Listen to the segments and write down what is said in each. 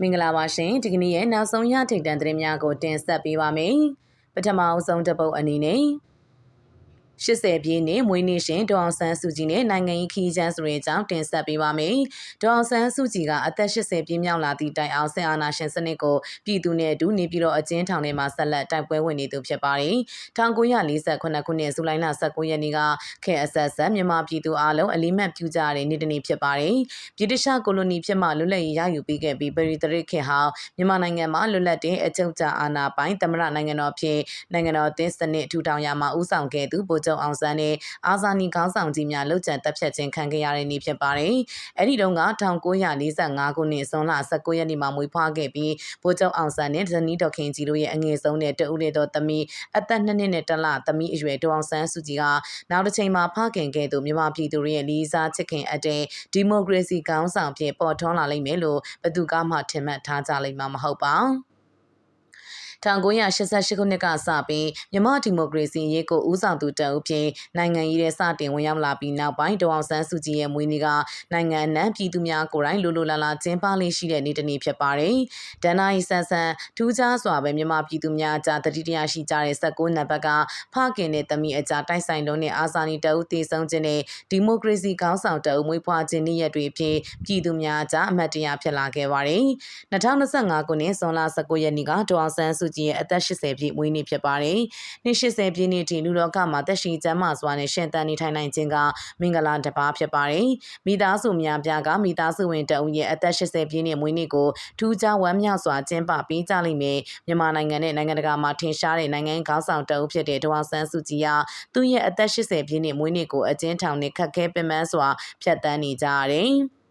မင်္ဂလာပါရှင်ဒီကနေ့ရဲ့နောက်ဆုံးရထိတ်တန့်သတင်းများကိုတင်ဆက်ပေးပါမယ်ပထမအဆုံးတစ်ပုတ်အနေနဲ့ 80ပြည့်နှစ်မွေးနေ့ရှင်ဒေါအောင်ဆန်းစုကြည်နဲ့နိုင်ငံရေးခီးချမ်းဆိုတဲ့အကြောင်းတင်ဆက်ပေးပါမယ်။ဒေါအောင်ဆန်းစုကြည်ကအသက်80ပြည့်မြောက်လာသည့်တိုင်အောင်ဆင်အာနာရှင်စနစ်ကိုပြည်သူနဲ့အတူနေပြည်တော်အကျဉ်းထောင်ထဲမှာဆက်လက်တိုက်ပွဲဝင်နေသူဖြစ်ပါတယ်။1948ခုနှစ်ဇူလိုင်လ19ရက်နေ့ကခဲအဆက်ဆက်မြန်မာပြည်သူအလုံးအလိမတ်ပြုကြတဲ့နေ့တစ်နေ့ဖြစ်ပါတယ်။ပြည်တခြားကိုလိုနီဖြစ်မှလွတ်လပ်ရေးရယူပြီးခဲ့ပြီးပရိသရစ်ခေတ်ဟောင်းမြန်မာနိုင်ငံမှာလွတ်လပ်တဲ့အချုပ်ချာအာဏာပိုင်သမ္မတနိုင်ငံတော်ဖြစ်နိုင်ငံတော်အသင်းစနစ်ထူထောင်ရာမှာဦးဆောင်ခဲ့သူဗိုလ်ချုပ်အောင်ဆန်းနဲ့အာဇာနည်ခေါင်းဆောင်ကြီးများလှုပ်ကြံတပ်ဖြတ်ခြင်းခံခဲ့ရတဲ့နေ့ဖြစ်ပါတယ်။အဲဒီတုန်းက1945ခုနှစ်ဇွန်လ19ရက်နေ့မှာမွေးဖွားခဲ့ပြီးဗိုလ်ချုပ်အောင်ဆန်းနဲ့ဇနီးတော်ခင်ကြီးတို့ရဲ့အငယ်ဆုံးနဲ့တဦးလေးတော်သမီးအသက်2နှစ်နဲ့တလသမီးအရွယ်ဒေါအောင်ဆန်းစုကြည်ကနောက်တစ်ချိန်မှာဖခင်ခဲ့သူမြန်မာပြည်သူတွေရဲ့လေးစားချစ်ခင်အပ်တဲ့ဒီမိုကရေစီခေါင်းဆောင်ဖြစ်ပေါ်ထွန်းလာလိမ့်မယ်လို့ဘသူကမှထင်မှတ်ထားကြလိမ့်မှာမဟုတ်ပါဘူး။ 1988ခုနှစ်ကစပြီးမြန်မာဒီမိုကရေစီရေးကိုဦးဆောင်သူတအုပ်ဖြင့်နိုင်ငံရေးရဲ့စတင်ဝင်ရောက်လာပြီးနောက်ပိုင်းဒေါအောင်ဆန်းစုကြည်ရဲ့မွေးနေ့ကနိုင်ငံအနှံ့ပြည်သူများကိုယ်တိုင်လိုလိုလာလာကျင်းပလေးရှိတဲ့နေ့တစ်နေ့ဖြစ်ပါတယ်။ဒဏ္ဍာရီဆန်းဆန်းထူးခြားစွာပဲမြန်မာပြည်သူများကြားတတိတရားရှိကြတဲ့16နံပါတ်ကဖခင်နဲ့သမီးအကြားတိုက်ဆိုင်လုံးနဲ့အာဇာနည်တအုပ်တည်ဆုံခြင်းနဲ့ဒီမိုကရေစီခေါင်းဆောင်တအုပ်မွေးဖွားခြင်းနေ့ရက်တွေဖြစ်ပြည်သူများကြားအမတ်တရားဖြစ်လာခဲ့ပါတယ်။2025ခုနှစ်ဇွန်လ19ရက်နေ့ကဒေါအောင်ဆန်းစုကြည်ရဲ့အသက်80ပြည့်မွေးနေ့ဖြစ်ပါတယ်။နှစ်80ပြည့်နှစ်ထိလူလောကမှာသက်ရှိကျမ်းမာစွာနဲ့ရှင်သန်နေထိုင်နိုင်ခြင်းကမင်္ဂလာတစ်ပါးဖြစ်ပါတယ်။မိသားစုများပြားကမိသားစုဝင်တအုပ်ရဲ့အသက်80ပြည့်နှစ်မွေးနေ့ကိုထူးခြားဝမ်းမြောက်စွာကျင်းပပေးကြလိမ့်မယ်။မြန်မာနိုင်ငံနဲ့နိုင်ငံတကာမှာထင်ရှားတဲ့နိုင်ငံခေါင်းဆောင်တအုပ်ဖြစ်တဲ့ဒေါအောင်ဆန်းစုကြည်ကသူ့ရဲ့အသက်80ပြည့်နှစ်မွေးနေ့ကိုအကျဉ်းထောင်နဲ့ခက်ခဲပင်ပန်းစွာဖျက်ဆီးနေကြရတယ်။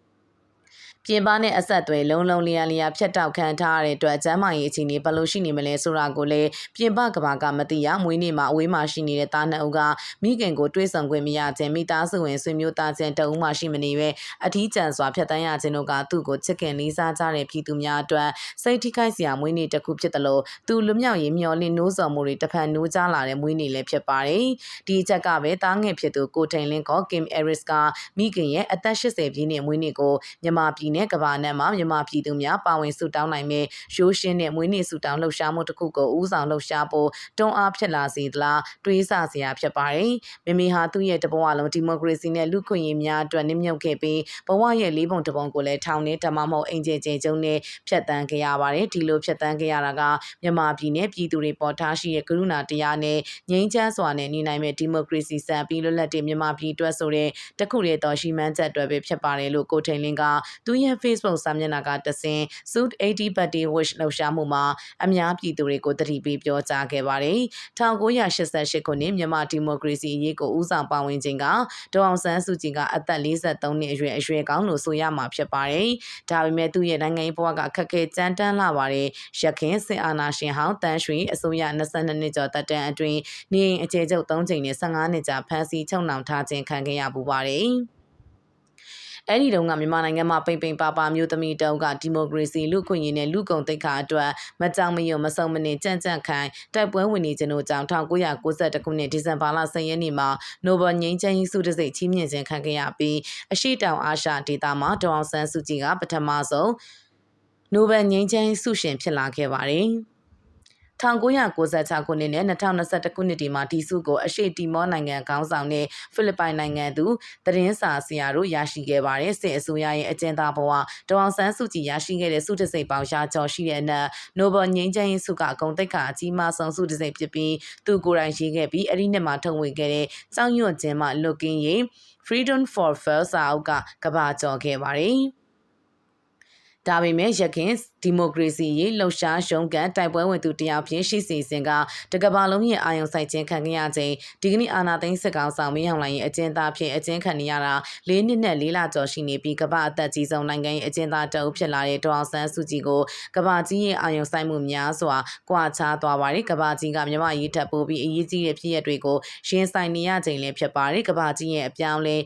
ပြင်ပနဲ့အဆက်အသွယ်လုံးလုံးလျာလျာဖြတ်တောက်ခံထားရတဲ့အတွက်ကျမ်းမာရေးအခြေအနေဘယ်လိုရှိနေမလဲဆိုတာကိုလည်းပြင်ပကဘာကမသိရမွေးနေ့မှာအဝေးမှာရှိနေတဲ့တားနှစ်ဦးကမိခင်ကိုတွေးဆခွင့်မရခြင်းမိသားစုဝင်ဆွေမျိုးသားချင်းတအုပ်မှရှိမနေပဲအထီးကျန်စွာဖြတ်တန်းရခြင်းတို့ကသူ့ကိုချစ်ခင်လေးစားကြတဲ့ပြည်သူများအတွက်စိတ်ထိခိုက်စရာမွေးနေ့တစ်ခုဖြစ်တယ်လို့သူလွမြောက်ရေးမျော်လင့်နိုးစော်မှုတွေတစ်ဖက်နိုးကြလာတဲ့မွေးနေ့လည်းဖြစ်ပါတယ်ဒီအချက်ကပဲတားငယ်ဖြစ်သူကိုထိန်လင်းကော Kim Eris ကမိခင်ရဲ့အသက်80ပြည့်နှစ်မွေးနေ့ကိုမြန်မာပြည်နဲ့ကမ္ဘာနဲ့မှာမြန်မာပြည်သူများပါဝင်ဆုတောင်းနိုင်မဲ့ရိုးရှင်းတဲ့မွေးနေ့ဆုတောင်းလှုပ်ရှားမှုတစ်ခုကိုဦးဆောင်လှုပ်ရှားဖို့တွန်းအားဖြစ်လာစေသလားတွေးဆစရာဖြစ်ပါတယ်။မိမိဟာသူ့ရဲ့တဘဝလုံးဒီမိုကရေစီနဲ့လူ့ခွင့်ရေးများအတွက်နှမြုပ်ခဲ့ပြီးဘဝရဲ့လေးပုံတစ်ပုံကိုလည်းထောင်နဲ့ဓမ္မမဟုတ်အင်ဂျင်ကျင်ကျုံနဲ့ဖြတ်တန်းခဲ့ရပါတယ်။ဒီလိုဖြတ်တန်းခဲ့ရတာကမြန်မာပြည်နဲ့ပြည်သူတွေပေါ်ထားရှိတဲ့ကရုဏာတရားနဲ့ငြိမ်းချမ်းစွာနဲ့နေနိုင်မဲ့ဒီမိုကရေစီစံပြီးလွတ်လပ်တဲ့မြန်မာပြည်အတွက်ဆိုတဲ့တခုတည်းသောရှိမှန်းချက်တွေပဲဖြစ်ပါတယ်လို့ကိုထိန်လင်းကသူ့ရဲ့ Facebook စာမျက်နှာကတဆင် Suit 80 Birthday Wish လှုပ်ရှားမှုမှာအများပြည်သူတွေကိုတတိပေးပြောကြားခဲ့ပါတယ်။1988ခုနှစ်မြန်မာဒီမိုကရေစီအရေးကိုဦးဆောင်ပါဝင်ခြင်းကဒေါအောင်ဆန်းစုကြည်ကအသက်43နှစ်အရွယ်အရွယ်ကောင်းလို့ဆိုရမှာဖြစ်ပါတယ်။ဒါပေမဲ့သူ့ရဲ့နိုင်ငံရေးဘဝကခက်ခဲကြမ်းတမ်းလာပါတယ်။ရခင်စစ်အာဏာရှင်ဟောင်းတန်းရွှေအစိုးရ22နှစ်ကျော်တက်တန်းအတွင်းနေအခြေချုပ်3ချိန်နဲ့15နှစ်ကြာဖမ်းဆီးချုပ်နှောင်ထားခြင်းခံခဲ့ရပူပါတယ်။ အဲ့ဒီတုန်းကမြန်မာနိုင်ငံမှာပိန်ပိန်ပါပါမျိုးသမီးတုန်းကဒီမိုကရေစီလူခွင့်ရေးနဲ့လူကုန်သိက္ခာအတွက်မကြောင်မယုံမဆုံမနေကြံ့ကြံ့ခိုင်တိုက်ပွဲဝင်နေခြင်းတို့ကြောင့်1992ခုနှစ်ဒီဇင်ဘာလ10ရက်နေ့မှာနိုဘယ်ငြိမ်းချမ်းရေးဆုတံဆိပ်ချီးမြှင့်ခြင်းခံခဲ့ရပြီးအရှိတောင်အာရှဒေသမှာဒေါအောင်ဆန်းစုကြည်ကပထမဆုံးနိုဘယ်ငြိမ်းချမ်းရေးဆုရှင်ဖြစ်လာခဲ့ပါတယ်။ 1996ခုနှစ်နဲ့2021ခုနှစ်ဒီမှာဒီစုကိုအရှိတီမောနိုင်ငံခေါင်းဆောင်တဲ့ဖိလစ်ပိုင်နိုင်ငံသူသတင်းစာဆရာတို့ရရှိခဲ့ပါတယ်စစ်အစိုးရရဲ့အကျဉ်းသားဘဝဒေါအောင်ဆန်းစုကြည်ရရှိခဲ့တဲ့စုတစိတ်ပေါင်းရှားကျော်ရှိတဲ့အနက်နိုဘယ်ငြိမ်းချမ်းရေးဆုကအကုန်သိက္ခာအကြီးမားဆုံးစုတစိတ်ဖြစ်ပြီးသူကိုယ်တိုင်ရေးခဲ့ပြီးအဲ့ဒီနှစ်မှာထုတ်ဝေခဲ့တဲ့စောင်းရွတ်ခြင်းမှ looking ရေး Freedom for First စာအုပ်ကကဘာကျော်ခဲ့ပါတယ် ဒါပေမဲ့ရခင်ဒီမိုကရေစီရေးလှုပ်ရှားရုံးကန်တိုက်ပွဲဝင်သူတယောက်ဖြစ်ရှိစီစဉ်ကတကဘာလုံးရဲ့အာယုံဆိုင်ခြင်းခံခဲ့ရခြင်းဒီကနေ့အာနာသိန်းစစ်ကောင်ဆောင်မင်းဟောင်လိုင်းရဲ့အကျဉ်းသားဖြစ်အကျဉ်းခံနေရတာ၄နှစ်နဲ့၄လကျော်ရှိနေပြီးကဘာအသက်ကြီးဆုံးနိုင်ငံရဲ့အကျဉ်းသားတအုပ်ဖြစ်လာတဲ့ဒေါအောင်ဆန်းစုကြည်ကိုကဘာကြီးရဲ့အာယုံဆိုင်မှုများစွာကွာခြားသွားပါတယ်ကဘာကြီးကမြမရေးထပ်ပိုးပြီးအရေးကြီးတဲ့ဖြစ်ရပ်တွေကိုရှင်းဆိုင်နေရခြင်းလည်းဖြစ်ပါတယ်ကဘာကြီးရဲ့အပြောင်းလဲ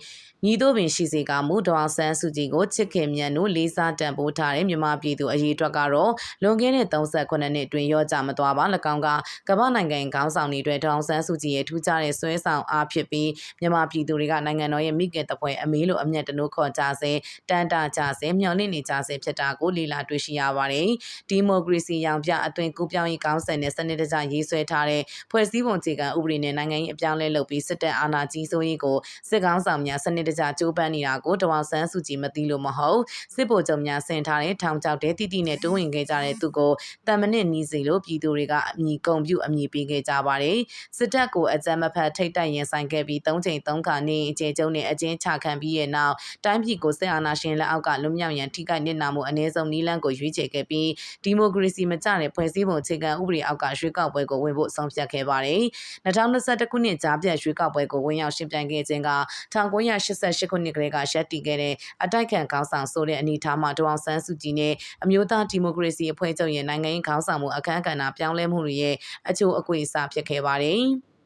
ညီတို့ပင်ရှိစေကမူဒေါအောင်ဆန်းစုကြည်ကိုချစ်ခင်မြတ်နို့လေးစားတန်ဖိုးထားတဲ့မြန်မာပြည်သူအရေးအတွက်ကတော့လွန်ခဲ့တဲ့38နှစ်အတွင်းရောကြမသွားပါ၎င်းကကမ္ဘာနိုင်ငံခေါင်းဆောင်တွေအတွက်ဒေါအောင်ဆန်းစုကြည်ရဲ့ထူးခြားတဲ့ဆွဲဆောင်အားဖြစ်ပြီးမြန်မာပြည်သူတွေကနိုင်ငံတော်ရဲ့မိခင်တပွဲအမေးလိုအမျက်တနိုးခေါ်ကြစေတန်တာကြစေမျှော်လင့်နေကြစေဖြစ်တာကိုလေ့လာတွေ့ရှိရပါတယ်ဒီမိုကရေစီရောင်ပြအသွင်ကူးပြောင်းရေးကောင်းဆန်တဲ့စနစ်တကျရေးဆွဲထားတဲ့ဖွဲ့စည်းပုံခြေခံဥပဒေနဲ့နိုင်ငံရေးအပြောင်းလဲလုပ်ပြီးစစ်တပ်အာဏာကြီးစိုးရေးကိုစစ်ကောင်းဆောင်များစနစ်တကျကြိုးပမ်းနေတာကိုတဝအောင်ဆန်းစုကြည်မသိလို့မဟုတ်စစ်ဗိုလ်ချုပ်များဆင်ထားတဲ့ထောင်ချောက်တဲ့တိတိနဲ့တွန်းဝင်ခဲ့ကြတဲ့သူကိုတမနစ်နီးစီလို့ပြည်သူတွေကအမိကုံပြုအမိပေးခဲ့ကြပါတယ်စစ်တပ်ကိုအကြမ်းမဖက်ထိတ်တိုက်ရင်ဆိုင်ခဲ့ပြီး၃ချိန်၃ခါနေအကျဉ်းချုပ်နဲ့အကျဉ်းချခံပြီးရဲ့နောက်တိုင်းပြည်ကိုစစ်အာဏာရှင်လက်အောက်ကလွတ်မြောက်ရန်ထိခိုက်နစ်နာမှုအ ਨੇ ဆုံးနီးလန်းကိုရွေးချယ်ခဲ့ပြီးဒီမိုကရေစီမကျတဲ့ဖွဲ့စည်းပုံအခြေခံဥပဒေအောက်ကရွေးကောက်ပွဲကိုဝင်ဖို့ဆုံးဖြတ်ခဲ့ပါတယ်2021ခုနှစ်ကြားပြတ်ရွေးကောက်ပွဲကိုဝင်ရောက်ရှင်ပြိုင်ခဲ့ခြင်းက1988ခုနှစ်ကလေးကရှက်တီခဲ့တဲ့အတိုက်ခံခေါင်းဆောင်ဆိုတဲ့အနေအထားမှာဒေါအောင်ဆန်းစုကြည်နဲ့အမျိုးသားဒီမိုကရေစီအဖွဲ့ချုပ်ရဲ့နိုင်ငံရေးခေါင်းဆောင်မှုအခမ်းအကဏ္ဍပြောင်းလဲမှုတွေရဲ့အချို့အကွေအစားဖြစ်ခဲ့ပါတယ်။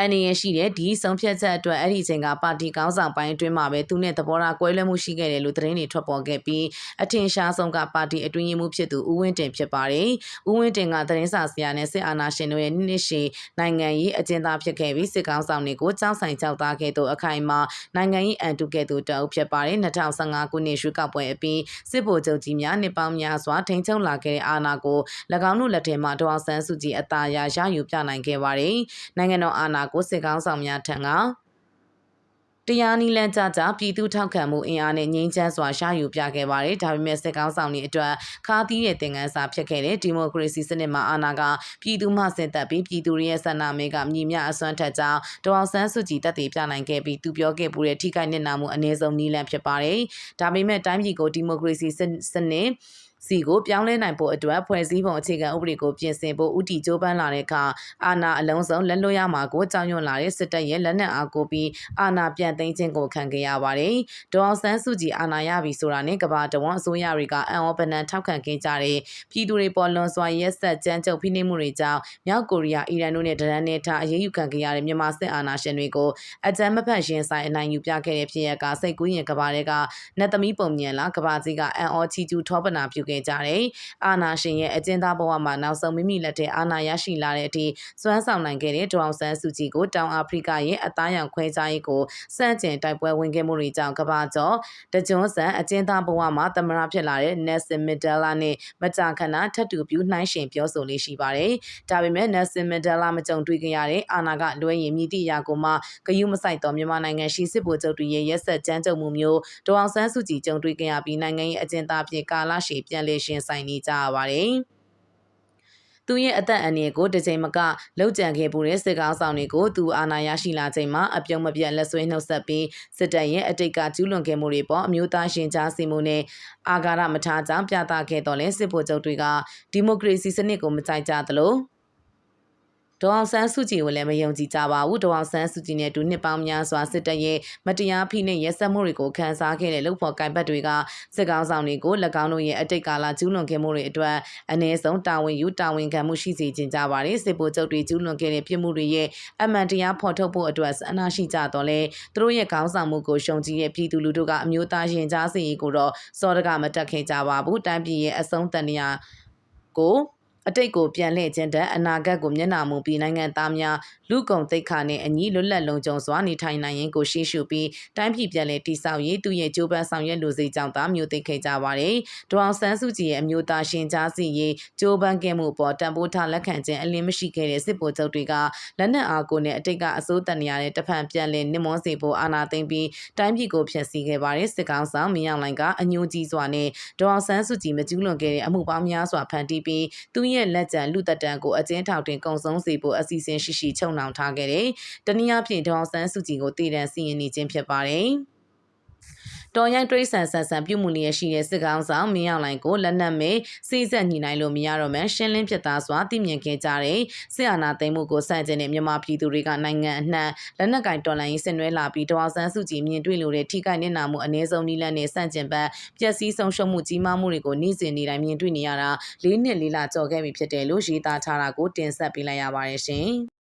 အန်ရရှိတဲ့ဒီဆုံးဖြတ်ချက်အတွက်အဲ့ဒီအချိန်ကပါတီကောင်းဆောင်ပိုင်းအတွင်းမှာပဲသူနဲ့သဘောထားကွဲလွဲမှုရှိခဲ့တယ်လို့သတင်းတွေထွက်ပေါ်ခဲ့ပြီးအထင်ရှားဆုံးကပါတီအတွင်းရေးမှူးဖြစ်သူဦးဝင်းတင်ဖြစ်ပါတယ်။ဦးဝင်းတင်ကသတင်းစာဆရာနဲ့စစ်အာဏာရှင်တို့ရဲ့နှစ်ရှည်နိုင်ငံရေးအကျဉ်းသားဖြစ်ခဲ့ပြီးစစ်ကောင်းဆောင်တွေကိုကြောက်ဆိုင်ကြောက်သားခဲ့သူအခိုင်အမာနိုင်ငံရေးအန်တုခဲ့သူတအုပ်ဖြစ်ပါတယ်2015ခုနှစ်ရွေးကောက်ပွဲအပြီးစစ်ဗိုလ်ချုပ်ကြီးများနှစ်ပေါင်းများစွာထိန်းချုပ်လာခဲ့တဲ့အာဏာကို၎င်းတို့လက်ထက်မှာဒေါအောင်ဆန်းစုကြည်အသာရရယူပြနိုင်ခဲ့ပါတယ်။နိုင်ငံတော်အာဏာကိုစစ်ကောင်းဆောင်များထံကတရားနီလန်ကြကြပြည်သူထောက်ခံမှုအင်အားနဲ့ငြိမ်းချမ်းစွာရှာယူပြခဲ့ပါတယ်။ဒါပေမဲ့စစ်ကောင်းဆောင်တွေအတွက်ခါးသီးတဲ့သင်ခန်းစာဖြစ်ခဲ့တဲ့ဒီမိုကရေစီစနစ်မှာအာဏာကပြည်သူမှဆင်သက်ပြီးပြည်သူရဲ့ဆန္ဒမဲကမြည်မြအစွမ်းထက်ကြောင်းဒေါအောင်ဆန်းစုကြည်တက်တည်ပြနိုင်ခဲ့ပြီးသူပြောခဲ့ပူတဲ့ထိခိုက်နစ်နာမှုအ ਨੇ ဆုံးနီလန်ဖြစ်ပါတယ်။ဒါပေမဲ့တိုင်းပြည်ကိုဒီမိုကရေစီစနစ် စီကိုပြောင်းလဲနိုင်ဖို့အတွက်ဖွဲ့စည်းပုံအခြေခံဥပဒေကိုပြင်ဆင်ဖို့ဥတီကြိုးပမ်းလာတဲ့အခါအာဏာအလုံးစုံလက်လွတ်ရမှာကိုကြောက်ရွံ့လာတဲ့စစ်တပ်ရဲ့လက်နက်အားကိုပြီးအာဏာပြန်သိမ်းခြင်းကိုခံခဲ့ရပါတယ်။ဒေါအောင်ဆန်းစုကြည်အာဏာရပြီဆိုတာနဲ့ကဘာတဝန်အစိုးရတွေကအံ့ဩပနံထောက်ခံခဲ့ကြတဲ့ပြည်သူတွေပေါ်လွန်စွာရက်ဆက်ကြမ်းကြုတ်ဖိနှိပ်မှုတွေကြောင့်မြောက်ကိုရီးယားအီရန်တို့နဲ့ဒရန်နဲ့ထားအရေးယူခံခဲ့ရတဲ့မြန်မာစစ်အာဏာရှင်တွေကိုအကြမ်းမဖက်ရင်ဆိုင်အနိုင်ယူပြခဲ့တဲ့ဖြစ်ရပ်ကစိတ်ကူးရင်ကဘာတွေကနတ်သမီးပုံမြင်လာကဘာကြီးကအံ့ဩချီကျူးထောပနာပြုခဲ့ကြတယ်။အာနာရှင်ရဲ့အကျဉ်းသားဘဝမှာနောက်ဆုံးမိမိလက်ထဲအာနာရရှိလာတဲ့အထိစွမ်းဆောင်နိုင်ခဲ့တဲ့ဒေါအောင်ဆန်းစုကြည်ကိုတောင်အာဖရိကရဲ့အသားရောင်ခွဲခြားရေးကိုစန့်ကျင်တိုက်ပွဲဝင်ခဲ့မှုတွေကြောင့်ကဘာကျော်တကြွန်းဆန်အကျဉ်းသားဘဝမှာတမရဖြစ်လာတဲ့ Nelson Mandela နဲ့မကြာခဏထပ်တူပြူနှိုင်းရှင်ပြောဆိုလေးရှိပါတယ်။ဒါပေမဲ့ Nelson Mandela မကြုံတွေ့ကြရတဲ့အာနာကလွဲရင်မြည်သည့်အရာကိုမှဂယုမဆိုင်သောမြန်မာနိုင်ငံရှိစစ်ဗိုလ်ချုပ်တွေရဲ့ရက်ဆက်ကြမ်းကြုတ်မှုမျိုးဒေါအောင်ဆန်းစုကြည်ကြုံတွေ့ကြရပြီးနိုင်ငံရေးအကျဉ်းသားဖြစ်ကာလရှည်ပြန်လည်ရှင်ဆိုင်နေကြရပါတယ်။သူရဲ့အသက်အန္တရာယ်ကိုတစ်ချိန်မကလောက်ကြံခဲ့ပူတဲ့စစ်ကောင်းဆောင်တွေကိုသူအာဏာရရှိလာချိန်မှာအပြုံးမပြတ်လက်ဆွဲနှုတ်ဆက်ပြီးစစ်တပ်ရဲ့အတိတ်ကကျူးလွန်ခဲ့မှုတွေပေါ်အမျိုးသားရှင်ကြားစီမှုနဲ့အာဃာတမထားကြောင်းပြသခဲ့တော်လဲစစ်ဗိုလ်ချုပ်တွေကဒီမိုကရေစီစနစ်ကိုမကြိုက်ကြသလို ဒေါအောင်ဆန်းစုကြည်ကိုလည်းမယုံကြည်ကြပါဘူးဒေါအောင်ဆန်းစုကြည်နဲ့ဒူနှစ်ပေါင်းများစွာစစ်တပ်ရဲ့မတရားဖိနှိပ်ရဲစက်မှုတွေကိုခန်းစားခဲ့တဲ့လုပ်ဖော်ကိုင်ဘတ်တွေကစစ်ကောင်ဆောင်တွေကို၎င်းတို့ရဲ့အတိတ်ကာလကျူးလွန်ခဲ့မှုတွေအတွက်အ ਨੇ ဆုံးတာဝန်ယူတာဝန်ခံမှုရှိစေခြင်းကြပါတယ်စစ်ဗိုလ်ချုပ်တွေကျူးလွန်ခဲ့တဲ့ပြစ်မှုတွေရဲ့အမှန်တရားဖော်ထုတ်ဖို့အတွက်အနာရှိကြတော့လဲသူတို့ရဲ့ခေါင်းဆောင်မှုကိုရှုံကြည်တဲ့ပြည်သူလူထုကအမျိုးသားရင်ကြားစီကိုတော့စောတကမတက်ခဲ့ကြပါဘူးတိုင်းပြည်ရဲ့အဆုံးတန်ရာကို အတိတ်ကိုပြန်လှည့်ခြင်းတဲ့အနာဂတ်ကိုမျက်နှာမူပြီးနိုင်ငံသားများလူကုန်သိက္ခာနဲ့အညီလွတ်လပ်လုံခြုံစွာနေထိုင်နိုင်ရင်ကိုရှေ့ရှုပြီးတိုင်းပြည်ပြန်လည်တည်ဆောက်ရေးသူရဲ့ကြိုးပမ်းဆောင်ရွက်လူစိကြောင့်သာမျိုးသိခဲ့ကြပါတယ်။ဒေါအောင်ဆန်းစုကြည်ရဲ့အမျိုးသားရှင်ကြားစီရေးကြိုးပမ်းခဲ့မှုပေါ်တံပိုးထားလက်ခံခြင်းအလင်းမရှိခဲ့တဲ့စစ်ဗိုလ်ချုပ်တွေကလက်နက်အားကိုနဲ့အတိတ်ကအစိုးတန်ရတဲ့တဖန်ပြန်လည်နှိမွန်းစေဖို့အာဏာသိမ်းပြီးတိုင်းပြည်ကိုဖျက်ဆီးခဲ့ပါတယ်စစ်ကောင်ဆောင်မင်းအောင်လှိုင်ကအညိုကြီးစွာနဲ့ဒေါအောင်ဆန်းစုကြည်မကျူးလွန်ခဲ့တဲ့အမှုပေါင်းများစွာဖန်တီးပြီးသူရဲ့လက်ကျန်လူသက်တမ်းကိုအကျဉ်းထောင်တင်ကုံဆုံးစေဖို့အစီအစဉ်ရှိရှိချုပ်နှောင်ထားခဲ့တယ်။တနည်းအားဖြင့်ဒေါအောင်ဆန်းစုကြည်ကိုတည်တံစီရင်နေခြင်းဖြစ်ပါတယ်။ တော်ရိုင်းတွေးဆန်ဆန်ဆန်ပြုမှုလျက်ရှိတဲ့စစ်ကောင်ဆောင်မင်းအောင်လှိုင်ကိုလက်နက်မဲ့စိစက်ညီနိုင်လို့မရတော့မှရှင်းလင်းဖြစ်သားစွာသိမြင်ခဲ့ကြတဲ့စစ်အာဏာသိမ်းမှုကိုစန့်ကျင်တဲ့မြန်မာပြည်သူတွေကနိုင်ငံအနှံ့လက်နက်ကင်တော်လှန်ရေးဆင်နွှဲလာပြီးဒေါ်အောင်ဆန်းစုကြည်မြင်တွေ့လို့တဲ့ထိခိုက်နစ်နာမှုအ ਨੇ ဆုံးနီးလန်းနဲ့စန့်ကျင်ဘက်ပျက်စီးဆုံးရှုံးမှုကြီးမားမှုတွေကိုနေ့စဉ်နေ့တိုင်းမြင်တွေ့နေရတာ၄နှစ်၄လကြော်ခဲ့ပြီဖြစ်တယ်လို့ရေးသားထားတာကိုတင်ဆက်ပေးလိုက်ရပါတယ်ရှင်